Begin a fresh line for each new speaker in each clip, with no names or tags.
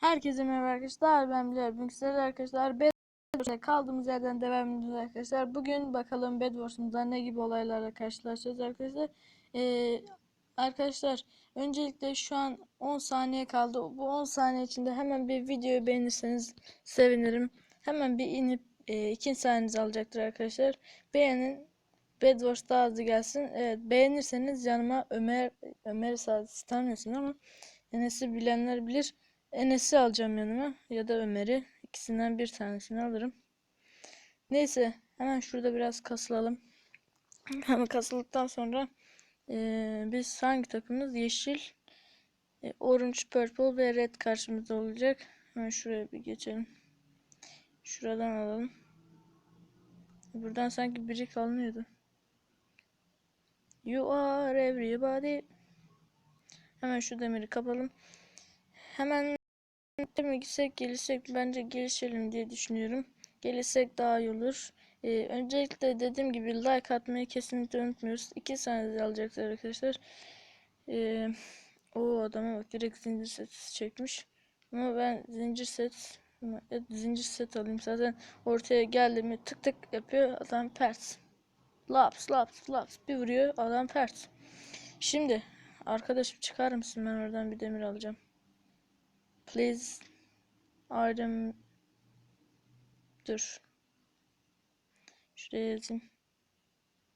Herkese merhaba arkadaşlar. Ben Bilal. Sizlerle arkadaşlar Bedwars'a kaldığımız yerden devam ediyoruz arkadaşlar. Bugün bakalım Bedwars'ımızda ne gibi olaylarla karşılaşacağız arkadaşlar. Ee, arkadaşlar öncelikle şu an 10 saniye kaldı. Bu 10 saniye içinde hemen bir videoyu beğenirseniz sevinirim. Hemen bir inip e, 2 saniyenizi alacaktır arkadaşlar. Beğenin. Bedwars daha hızlı gelsin. Evet beğenirseniz yanıma Ömer Ömer sadece tanıyorsun ama Enes'i bilenler bilir. Enes'i alacağım yanıma ya da Ömer'i. İkisinden bir tanesini alırım. Neyse hemen şurada biraz kasılalım. Hemen kasıldıktan sonra eee, biz hangi takımız? Yeşil, e, orange, purple ve red karşımızda olacak. Hemen şuraya bir geçelim. Şuradan alalım. Buradan sanki biri alınıyordu. You are everybody. Hemen şu demiri kapalım. Hemen mi gitsek gelirsek bence gelişelim diye düşünüyorum. Gelirsek daha iyi olur. Ee, öncelikle dediğim gibi like atmayı kesinlikle unutmuyoruz. 2 saniyede alacaktır arkadaşlar. Ee, o adama bak direkt zincir set çekmiş. Ama ben zincir set evet, zincir set alayım. Zaten ortaya geldi mi tık tık yapıyor adam pert. Laps laps laps bir vuruyor adam pert. Şimdi arkadaşım çıkar mısın ben oradan bir demir alacağım. Please item dur. Şuraya yazayım.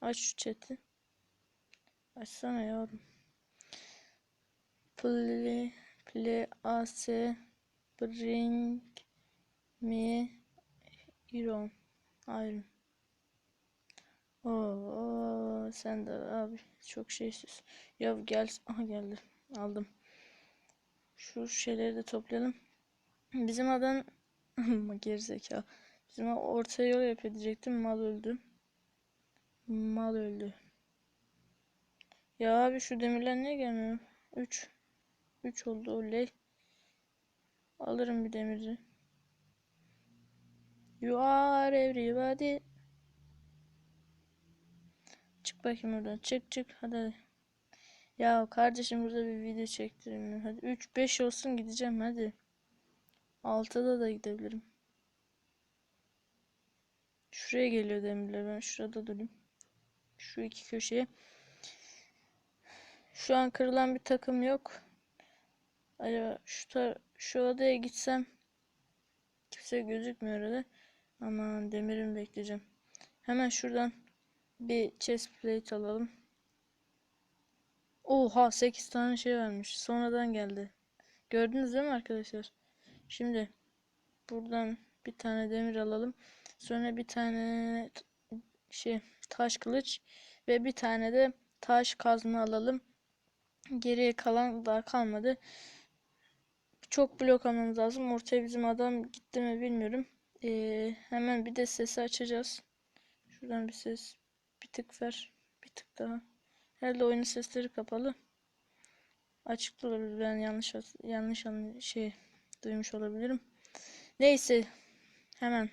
Aç şu chat'i. Açsana yavrum. Play as bring me iron. Iron. Oo, sen de abi çok şeysiz. Ya gel, aha geldi. Aldım. Şu şeyleri de toplayalım. Bizim adam gerizekalı. Bizim orta yol yapıyor diyecektim. Mal öldü. Mal öldü. Ya abi şu demirler niye gelmiyor? 3 3 oldu oley. Alırım bir demiri. You are everybody. Çık bakayım oradan. Çık çık. Hadi. hadi. Ya kardeşim burada bir video çektireyim. Hadi 3 5 olsun gideceğim hadi. 6'da da gidebilirim. Şuraya geliyor demirler. Ben şurada durayım. Şu iki köşeye. Şu an kırılan bir takım yok. Acaba şu tar şu odaya gitsem kimse gözükmüyor orada. Aman demirimi bekleyeceğim. Hemen şuradan bir chest plate alalım. Oha 8 tane şey vermiş. Sonradan geldi. Gördünüz değil mi arkadaşlar? Şimdi buradan bir tane demir alalım. Sonra bir tane şey taş kılıç ve bir tane de taş kazma alalım. Geriye kalan daha kalmadı. Çok blok almamız lazım. Ortaya bizim adam gitti mi bilmiyorum. Ee, hemen bir de sesi açacağız. Şuradan bir ses bir tık ver. Bir tık daha. Herhalde oyunun sesleri kapalı. Açık olabilir. Ben yanlış yanlış şey duymuş olabilirim. Neyse. Hemen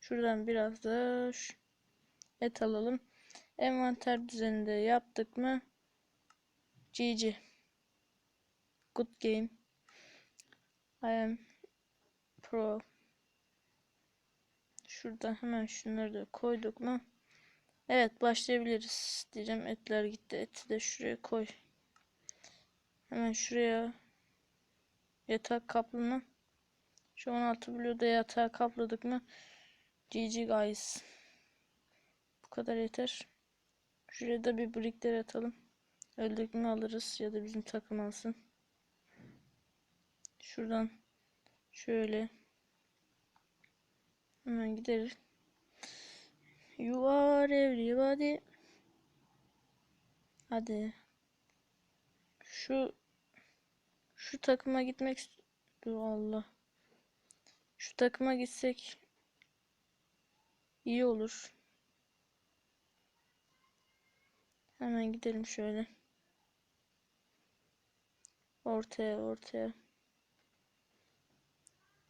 şuradan biraz da et alalım. Envanter düzeninde yaptık mı? GG. Good game. I am pro. Şurada hemen şunları da koyduk mu? Evet başlayabiliriz diyeceğim. Etler gitti. Eti de şuraya koy. Hemen şuraya yatak kaplı mı? Şu 16 bloğda yatağı kapladık mı? GG guys. Bu kadar yeter. Şuraya da bir brickler atalım. Öldük mü alırız ya da bizim takım alsın. Şuradan şöyle hemen gideriz. You are everybody. Hadi. Şu şu takıma gitmek istiyorum. Allah. Şu takıma gitsek iyi olur. Hemen gidelim şöyle. Ortaya, ortaya.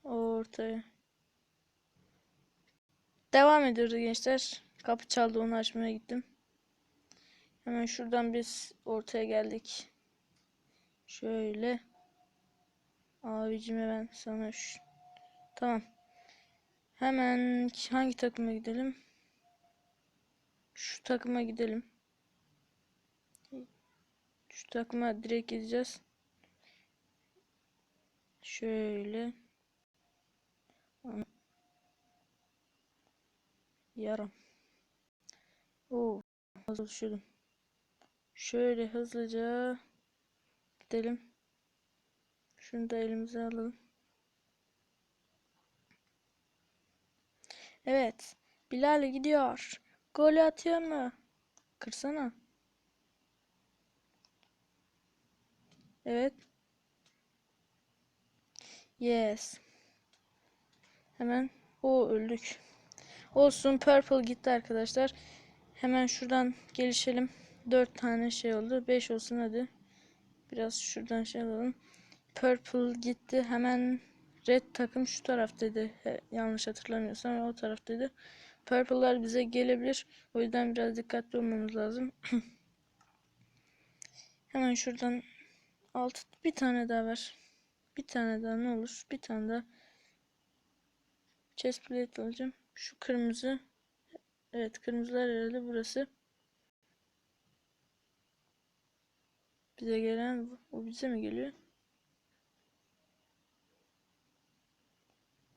Ortaya. Devam ediyoruz gençler. Kapı çaldı onu açmaya gittim. Hemen şuradan biz ortaya geldik. Şöyle. Abicime ben sana şu... Tamam. Hemen hangi takıma gidelim? Şu takıma gidelim. Şu takıma direkt gideceğiz. Şöyle. Yarım. Oo, hazır düşürdüm. Şöyle hızlıca gidelim. Şunu da elimize alalım. Evet. Bilal gidiyor. Gol atıyor mu? Kırsana. Evet. Yes. Hemen. O öldük. Olsun purple gitti arkadaşlar. Hemen şuradan gelişelim. 4 tane şey oldu. 5 olsun hadi. Biraz şuradan şey alalım. Purple gitti. Hemen red takım şu taraftaydı. He, yanlış hatırlamıyorsam o taraftaydı. Purple'lar bize gelebilir. O yüzden biraz dikkatli olmamız lazım. Hemen şuradan alt bir tane daha ver. Bir tane daha ne olur? Bir tane daha chest plate alacağım. Şu kırmızı. Evet kırmızılar herhalde burası. Bize gelen bu. Bize mi geliyor?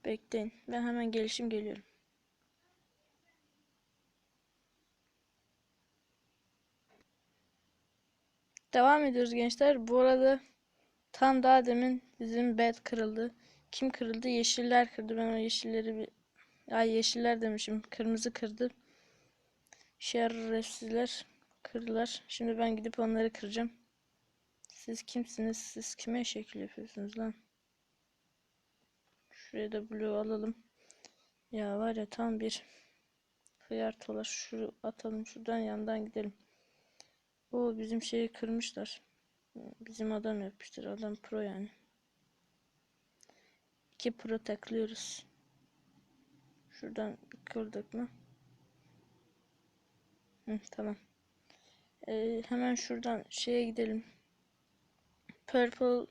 Bekleyin. Ben hemen gelişim geliyorum. Devam ediyoruz gençler. Bu arada tam daha demin bizim bed kırıldı. Kim kırıldı? Yeşiller kırdı. Ben o yeşilleri bir... Ay yeşiller demişim. Kırmızı kırdı. Şerefsizler kırdılar. Şimdi ben gidip onları kıracağım. Siz kimsiniz? Siz kime şekil yapıyorsunuz lan? Şuraya da blue alalım. Ya var ya tam bir hıyar talaş. Şu atalım şuradan yandan gidelim. O bizim şeyi kırmışlar. Bizim adam yapmıştır. Adam pro yani. İki pro taklıyoruz. Şuradan kırdık mı? Hı, tamam. Ee, hemen şuradan şeye gidelim. Purple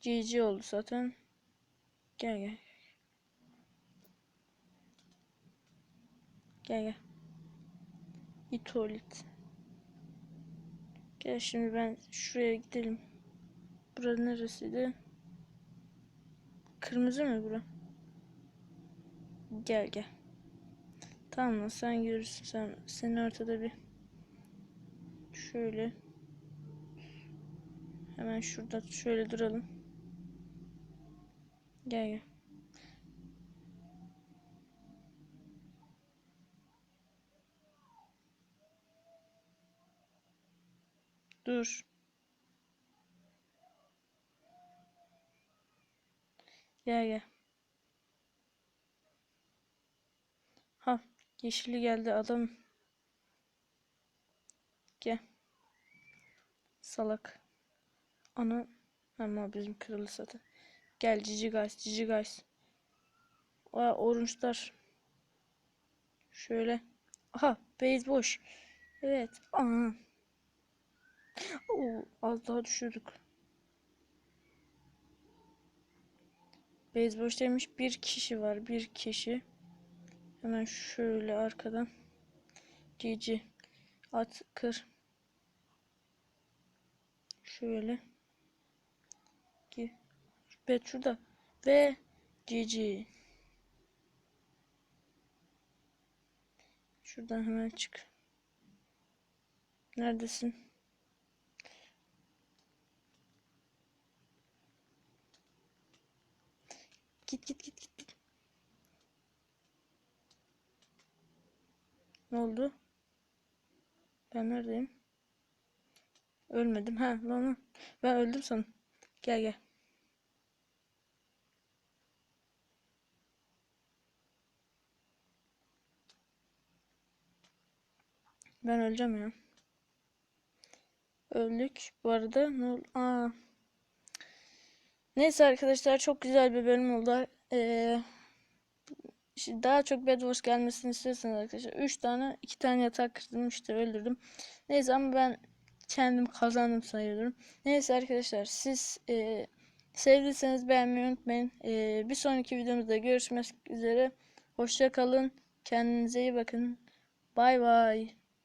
GG oldu zaten. Gel gel. Gel gel. İtolit. Gel şimdi ben şuraya gidelim. Bura neresiydi? Kırmızı mı bura? Gel gel. Tamam mı? Sen görürsün. Sen, senin ortada bir şöyle hemen şurada şöyle duralım. Gel gel. Dur. Gel gel. Ha, yeşili geldi adam. Gel. Salak. Ana ama bizim kırılı zaten. Gel cici guys, cici guys. Aa, orange'lar. Şöyle. Aha, base boş. Evet. Aha. Oo, az daha düşürdük. Base boş demiş. Bir kişi var. Bir kişi. Hemen şöyle arkadan. GG. At kır. Şöyle. Ki. Bet şurada. Ve GG. Şuradan hemen çık. Neredesin? Git git git git. git. Ne oldu? Ben neredeyim? Ölmedim. Ha lan. Ben öldüm sanırım. Gel gel. Ben öleceğim ya. Öldük. Bu arada ne? Aa. Neyse arkadaşlar çok güzel bir bölüm oldu. Ee, Şimdi daha çok Bed gelmesini istiyorsanız arkadaşlar 3 tane 2 tane yatak kırdım işte öldürdüm. Neyse ama ben kendim kazandım sayıyorum. Neyse arkadaşlar siz e, Sevdiyseniz beğenmeyi unutmayın. Ee, bir sonraki videomuzda görüşmek üzere. Hoşça kalın. Kendinize iyi bakın. Bay bay.